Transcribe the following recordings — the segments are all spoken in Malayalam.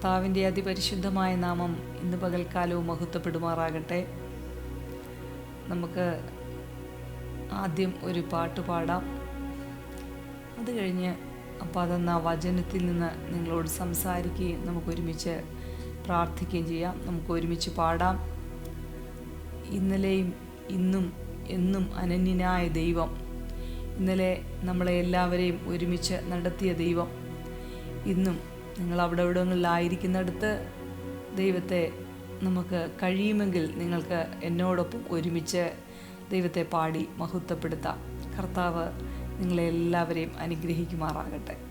കർത്താവിന്റെ അതിപരിശുദ്ധമായ നാമം ഇന്ന് പകൽക്കാലവും മഹത്വപ്പെടുമാറാകട്ടെ. നമുക്ക് ആദ്യം ഒരു പാട്ട് പാടാം. അത് കഴിഞ്ഞ് അപ്പോൾ അതെന്ന വചനത്തിൽ നിന്ന് നിങ്ങളോട് സംസാരിക്കുകയും നമുക്ക് ഒരുമിച്ച് പ്രാർത്ഥിക്കുകയും ചെയ്യാം. നമുക്ക് ഒരുമിച്ച് പാടാം. ഇന്നലെയും ഇന്നും എന്നും അനന്യനായ ദൈവം. ഇന്നലെ നമ്മളെ എല്ലാവരെയും ഒരുമിച്ച് നടത്തിയ ദൈവം. ഇന്നും നിങ്ങൾ അവിടെ ഇവിടങ്ങളിലായിരിക്കുന്നിടത്ത് ദൈവത്തെ നമുക്ക് കഴിയുമെങ്കിൽ നിങ്ങൾക്ക് എന്നോടൊപ്പം ഒരുമിച്ച് ദൈവത്തെ പാടി മഹത്വപ്പെടുത്താം. കർത്താവ് നിങ്ങളെ എല്ലാവരെയും അനുഗ്രഹിക്കുമാറാകട്ടെ.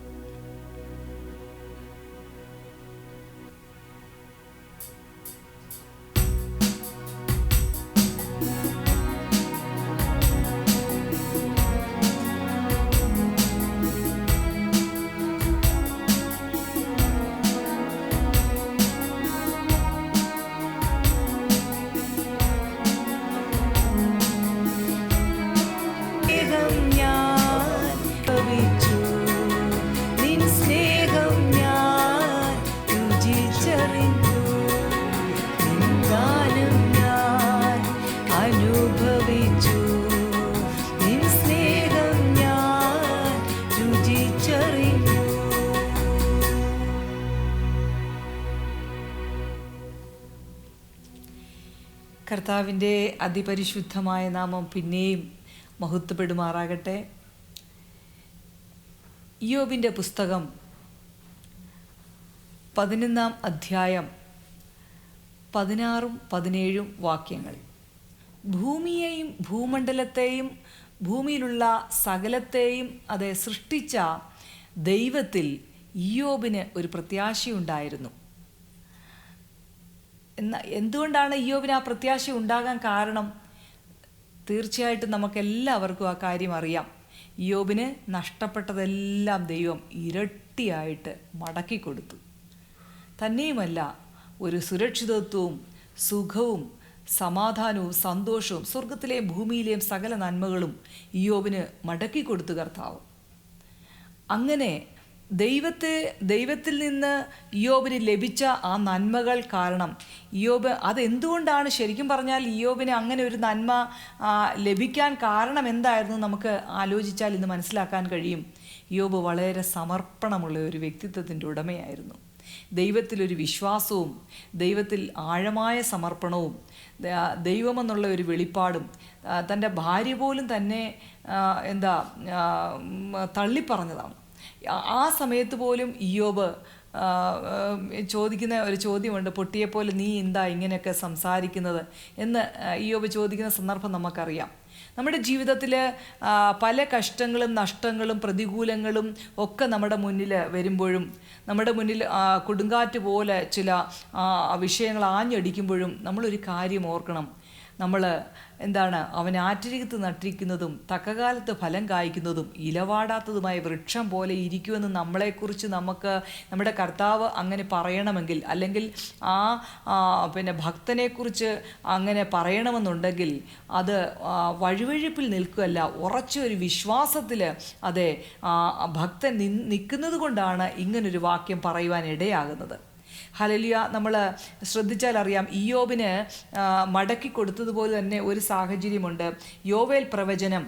കർത്താവിന്റെ അതിപരിശുദ്ധമായ നാമം പിന്നെയും മഹത്വപ്പെടുമാറാകട്ടെ. യോബിന്റെ പുസ്തകം പതിനൊന്നാം അധ്യായം പതിനാറും പതിനേഴും വാക്യങ്ങൾ. ഭൂമിയെയും ഭൂമണ്ഡലത്തെയും ഭൂമിയിലുള്ള സകലത്തെയും അത് സൃഷ്ടിച്ച ദൈവത്തിൽ യോബിന് ഒരു പ്രത്യാശയുണ്ടായിരുന്നു. എന്ന എന്തുകൊണ്ടാണ് ഇയോബിന് ആ പ്രത്യാശ ഉണ്ടാകാൻ കാരണം? തീർച്ചയായിട്ടും നമുക്കെല്ലാവർക്കും ആ കാര്യം അറിയാം. ഇയോബിന് നഷ്ടപ്പെട്ടതെല്ലാം ദൈവം ഇരട്ടിയായിട്ട് മടക്കി കൊടുത്തു. തന്നെയുമല്ല ഒരു സുരക്ഷിതത്വവും സുഖവും സമാധാനവും സന്തോഷവും സ്വർഗത്തിലെയും ഭൂമിയിലെയും സകല നന്മകളും ഇയോബിന് മടക്കി കൊടുത്തു കർത്താവ്. അങ്ങനെ ദൈവത്തെ ദൈവത്തിൽ നിന്ന് ഇയോബിന് ലഭിച്ച ആ നന്മകൾ കാരണം. ഇയോബ് അതെന്തുകൊണ്ടാണ് ശരിക്കും പറഞ്ഞാൽ ഇയോബിന് അങ്ങനെ ഒരു നന്മ ലഭിക്കാൻ കാരണം എന്തായിരുന്നു നമുക്ക് ആലോചിച്ചാൽ ഇന്ന് മനസ്സിലാക്കാൻ കഴിയും. ഇയോബ് വളരെ സമർപ്പണമുള്ള ഒരു വ്യക്തിത്വത്തിന്റെ ഉടമയായിരുന്നു. ദൈവത്തിലൊരു വിശ്വാസവും ദൈവത്തിൽ ആഴമായ സമർപ്പണവും ദൈവമെന്നുള്ള ഒരു വെളിപ്പാടും തന്റെ ഭാര്യ പോലും തന്നെ എന്താ തള്ളിപ്പറഞ്ഞതാണ്. ആ- സമയത്ത് പോലും ഇയോബ് ചോദിക്കുന്ന ഒരു ചോദ്യമുണ്ട്. പൊട്ടിയെപ്പോലെ നീ എന്താ ഇങ്ങനെയൊക്കെ സംസാരിക്കുന്നത്? എന്ന് ഇയോബ് ചോദിക്കുന്ന സന്ദർഭം നമുക്കറിയാം. നമ്മുടെ ജീവിതത്തിൽ പല കഷ്ടങ്ങളും നഷ്ടങ്ങളും പ്രതികൂലങ്ങളും ഒക്കെ നമ്മുടെ മുന്നിൽ വരുമ്പോഴും നമ്മുടെ മുന്നിൽ കൊടുങ്കാറ്റ് പോലെ ചില വിഷയങ്ങൾ ആഞ്ഞടിക്കുമ്പോഴും നമ്മളൊരു കാര്യം ഓർക്കണം. നമ്മൾ എന്താണ് അവൻ ആറ്റിരികത്ത് നട്ടിരിക്കുന്നതും തക്കകാലത്ത് ഫലം കായ്ക്കുന്നതും ഇലവാടാത്തതുമായ വൃക്ഷം പോലെ ഇരിക്കുമെന്ന് നമ്മളെക്കുറിച്ച് നമുക്ക് നമ്മുടെ കർത്താവ് അങ്ങനെ പറയണമെങ്കിൽ അല്ലെങ്കിൽ ആ പിന്നെ ഭക്തനെക്കുറിച്ച് അങ്ങനെ പറയണമെന്നുണ്ടെങ്കിൽ അത് വഴുവഴുപ്പിൽ നിൽക്കുകയല്ല ഉറച്ച ഒരു വിശ്വാസത്തിൽ അതെ ഭക്തൻ നിൽക്കുന്നത് കൊണ്ടാണ് ഇങ്ങനൊരു വാക്യം പറയുവാൻ ഇടയാകുന്നത് ഹലലിയ നമ്മൾ ശ്രദ്ധിച്ചാൽ അറിയാം ഇയോബിന് മടക്കി കൊടുത്തതുപോലെ തന്നെ ഒരു സാഹചര്യമുണ്ട്. യോവേൽ പ്രവചനം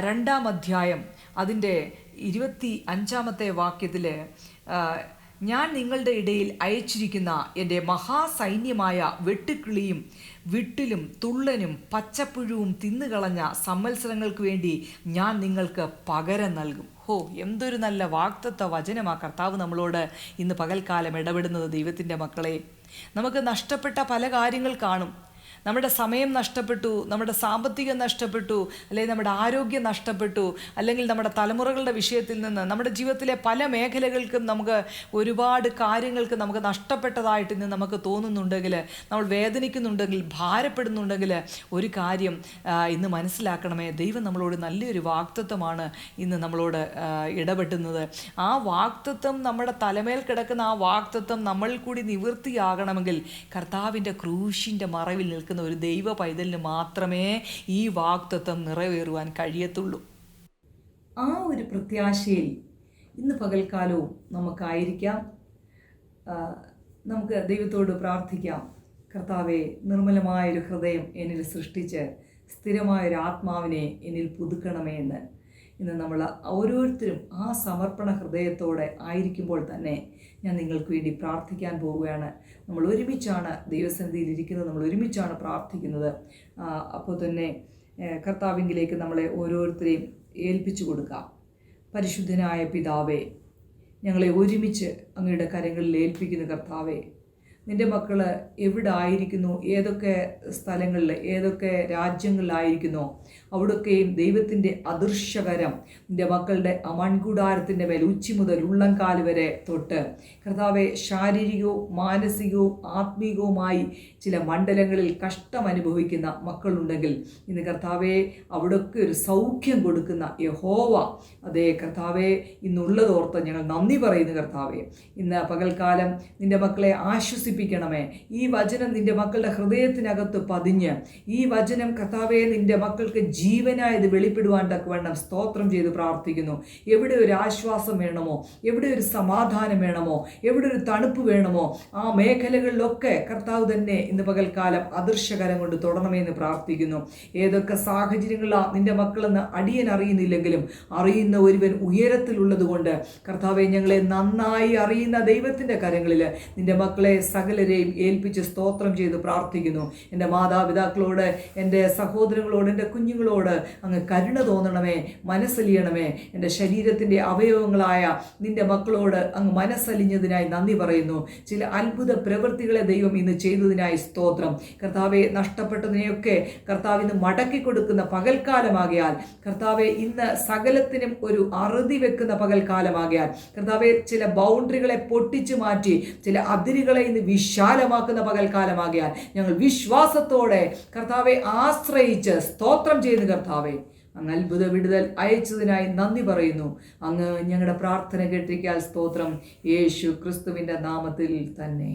രണ്ടാം അധ്യായം അതിന്റെ ഇരുപത്തി അഞ്ചാമത്തെ വാക്യത്തിൽ ഞാൻ നിങ്ങളുടെ ഇടയിൽ അയച്ചിരിക്കുന്ന എന്റെ മഹാസൈന്യമായ വെട്ടുക്കിളിയും വിട്ടിലും തുള്ളനും പച്ചപ്പുഴുവും തിന്നുകളഞ്ഞ സമ്മത്സരങ്ങൾക്ക് വേണ്ടി ഞാൻ നിങ്ങൾക്ക് പകരം നൽകും. ഹോ എന്തൊരു നല്ല വാക്തത്വ വചനമാ കർത്താവ് നമ്മളോട് ഇന്ന് പകൽക്കാലം ഇടപെടുന്നത് ദൈവത്തിന്റെ മക്കളെ. നമുക്ക് നഷ്ടപ്പെട്ട പല കാര്യങ്ങൾ കാണും. നമ്മുടെ സമയം നഷ്ടപ്പെട്ടു നമ്മുടെ സാമ്പത്തികം നഷ്ടപ്പെട്ടു അല്ലെങ്കിൽ നമ്മുടെ ആരോഗ്യം നഷ്ടപ്പെട്ടു അല്ലെങ്കിൽ നമ്മുടെ തലമുറകളുടെ വിഷയത്തിൽ നിന്ന് നമ്മുടെ ജീവിതത്തിലെ പല മേഖലകൾക്കും നമുക്ക് ഒരുപാട് കാര്യങ്ങൾക്ക് നമുക്ക് നഷ്ടപ്പെട്ടതായിട്ട് ഇന്ന് നമുക്ക് തോന്നുന്നുണ്ടെങ്കിൽ നമ്മൾ വേദനിക്കുന്നുണ്ടെങ്കിൽ ഭാരപ്പെടുന്നുണ്ടെങ്കിൽ ഒരു കാര്യം ഇന്ന് മനസ്സിലാക്കണമേ ദൈവം നമ്മളോട് നല്ലൊരു വാക്തത്വമാണ് ഇന്ന് നമ്മളോട് ഇടപെട്ടുന്നത്. ആ വാക്തത്വം നമ്മുടെ തലമേൽ കിടക്കുന്ന ആ വാക്തത്വം നമ്മൾ കൂടി നിവൃത്തിയാകണമെങ്കിൽ കർത്താവിന്റെ ക്രൂശിന്റെ മറവിൽ നിൽക്കുന്ന ഒരു ദൈവ പൈതലിന് മാത്രമേ ഈ വാക്തത്വം നിറവേറുവാൻ കഴിയത്തുള്ളൂ. ആ ഒരു പ്രത്യാശയിൽ ഇന്ന് പകൽക്കാലവും നമുക്കായിരിക്കാം. നമുക്ക് ദൈവത്തോട് പ്രാർത്ഥിക്കാം. കർത്താവെ നിർമ്മലമായൊരു ഹൃദയം എന്നിൽ സൃഷ്ടിച്ച് സ്ഥിരമായൊരു ആത്മാവിനെ എന്നിൽ പുതുക്കണമേ എന്ന്. ഇന്ന് നമ്മൾ ഓരോരുത്തരും ആ സമർപ്പണ ഹൃദയത്തോടെ ആയിരിക്കുമ്പോൾ തന്നെ ഞാൻ നിങ്ങൾക്ക് വേണ്ടി പ്രാർത്ഥിക്കാൻ പോവുകയാണ്. നമ്മൾ ഒരുമിച്ചാണ് ദൈവസന്നിധിയിൽ ഇരിക്കുന്നത് നമ്മൾ ഒരുമിച്ചാണ് പ്രാർത്ഥിക്കുന്നത്. അപ്പോൾ തന്നെ കർത്താവിങ്കിലേക്ക് നമ്മളെ ഓരോരുത്തരെയും ഏൽപ്പിച്ചു കൊടുക്കാം. പരിശുദ്ധനായ പിതാവേ ഞങ്ങളെ ഒരുമിച്ച് അങ്ങയുടെ കരങ്ങളിൽ ഏൽപ്പിക്കുന്ന കർത്താവേ നിന്റെ മക്കൾ എവിടെ ആയിരിക്കുന്നു ഏതൊക്കെ സ്ഥലങ്ങളിൽ ഏതൊക്കെ രാജ്യങ്ങളിലായിരിക്കുന്നോ? അവിടൊക്കെയും ദൈവത്തിന്റെ അദൃശ്യകരം. നിന്റെ മക്കളുടെ അമൺകൂടാരത്തിന്റെ മേൽ ഉച്ചി മുതൽ ഉള്ളംകാൽ വരെ തൊട്ട്. കർത്താവെ ശാരീരികവും മാനസികവും ആത്മീകവുമായി ചില മണ്ഡലങ്ങളിൽ കഷ്ടം അനുഭവിക്കുന്ന മക്കളുണ്ടെങ്കിൽ ഇന്ന് കർത്താവെ അവിടൊക്കെ ഒരു സൗഖ്യം കൊടുക്കുന്ന യഹോവ. അതേ കർത്താവെ ഇന്നുള്ളതോർത്ത് ഞങ്ങൾ നന്ദി പറയുന്നു കർത്താവെ. ഇന്ന് പകൽക്കാലം നിന്റെ മക്കളെ ആശ്വസിപ്പിക്കണമേ ഈ വചനം നിന്റെ മക്കളുടെ ഹൃദയത്തിനകത്ത് പതിഞ്ഞ്. ഈ വചനം കർത്താവെ നിന്റെ മക്കൾക്ക് ജീവനായത് വെളിപ്പെടുവാൻ തക്കവണ്ണം സ്തോത്രം ചെയ്ത് പ്രാർത്ഥിക്കുന്നു. എവിടെ ഒരു ആശ്വാസം വേണമോ? എവിടെ ഒരു സമാധാനം വേണമോ? എവിടെ ഒരു തണുപ്പ് വേണമോ? ആ മേഖലകളിലൊക്കെ കർത്താവ് തന്നെ ഇന്ന് പകൽക്കാലം അദൃശ്യകരം കൊണ്ട് തുടരണമെന്ന് പ്രാർത്ഥിക്കുന്നു. ഏതൊക്കെ സാഹചര്യങ്ങളാണ് നിന്റെ മക്കളെന്ന് അടിയൻ അറിയുന്നില്ലെങ്കിലും അറിയുന്ന ഒരുവൻ ഉയരത്തിലുള്ളത് കൊണ്ട് കർത്താവെ ഞങ്ങളെ നന്നായി അറിയുന്ന ദൈവത്തിന്റെ കരങ്ങളിൽ നിന്റെ മക്കളെ സകലരെയും ഏൽപ്പിച്ച് സ്തോത്രം ചെയ്ത് പ്രാർത്ഥിക്കുന്നു. എന്റെ മാതാപിതാക്കളോട് എന്റെ സഹോദരങ്ങളോട് എന്റെ കുഞ്ഞുങ്ങളോട് അങ്ങ് കരുണ തോന്നണമേ മനസ്സലിയണമേ. എന്റെ ശരീരത്തിന്റെ അവയവങ്ങളായ നിന്റെ മക്കളോട് അങ്ങ് മനസ്സലിഞ്ഞതിനായി നന്ദി പറയുന്നു. ചില അത്ഭുത പ്രവൃത്തികളെ ദൈവം ഇന്ന് ചെയ്തതിനായി സ്തോത്രം. കർത്താവെ നഷ്ടപ്പെട്ടതിനെയൊക്കെ കർത്താവ് ഇന്ന് മടക്കി കൊടുക്കുന്ന പകൽക്കാലമാകിയാൽ കർത്താവെ ഇന്ന് സകലത്തിനും ഒരു അറുതി വെക്കുന്ന പകൽക്കാലമാകിയാൽ കർത്താവെ ചില ബൗണ്ടറികളെ പൊട്ടിച്ചു മാറ്റി ചില അതിരുകളെ ഇന്ന് വിശാലമാക്കുന്ന പകൽക്കാലമാകിയാൽ ഞങ്ങൾ വിശ്വാസത്തോടെ കർത്താവെ ആശ്രയിച്ച് സ്തോത്രം ചെയ്യുന്ന കർത്താവെ. അങ്ങ് അത്ഭുത വിടുതൽ അയച്ചതിനായി നന്ദി പറയുന്നു. അങ്ങ് ഞങ്ങളുടെ പ്രാർത്ഥന കേട്ടിരിക്കാൻ സ്തോത്രം. യേശു ക്രിസ്തുവിന്റെ നാമത്തിൽ തന്നെ.